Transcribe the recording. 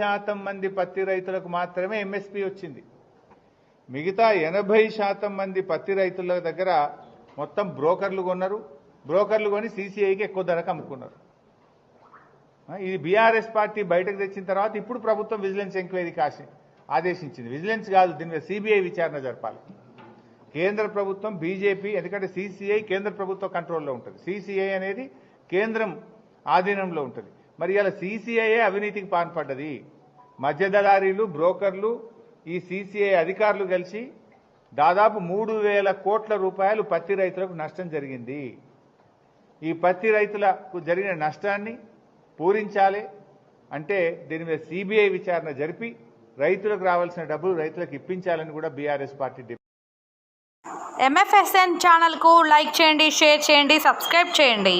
శాతం మంది పత్తి రైతులకు మాత్రమే ఎంఎస్పి వచ్చింది. మిగతా ఎనభై శాతం మంది పత్తి రైతుల దగ్గర మొత్తం బ్రోకర్లు కొన్నారు. బ్రోకర్లు కొని సీసీఐకి ఎక్కువ ధరకు అమ్ముకున్నారు. ఇది బీఆర్ఎస్ పార్టీ బయటకు తెచ్చిన తర్వాత ఇప్పుడు ప్రభుత్వం విజిలెన్స్ ఎంక్వైరీ కాసి ఆదేశించింది. విజిలెన్స్ కాదు దీని మీద సిబిఐ విచారణ జరపాలి. కేంద్ర ప్రభుత్వం బీజేపీ ఎందుకంటే సీసీఐ కేంద్ర ప్రభుత్వ కంట్రోల్లో ఉంటుంది. సీసీఐ అనేది కేంద్రం ఆధీనంలో ఉంటుంది. మరి ఇలా సీసీఐ అవినీతికి పాల్పడ్డది. మధ్యదళారీలు బ్రోకర్లు ఈ సీసీఐ అధికారులు కలిసి దాదాపు మూడు వేల కోట్ల రూపాయలు పత్తి రైతులకు నష్టం జరిగింది. ఈ పత్తి రైతులకు జరిగిన నష్టాన్ని పూరించాలి అంటే దీని మీద సిబిఐ విచారణ జరిపి రైతులకు రావాల్సిన డబ్బులు రైతులకు ఇప్పించాలని కూడా బీఆర్ఎస్ పార్టీ ఎంఎఫ్ఎస్ఎన్ ఛానల్కు లైక్ చేయండి షేర్ చేయండి సబ్స్క్రైబ్ చేయండి.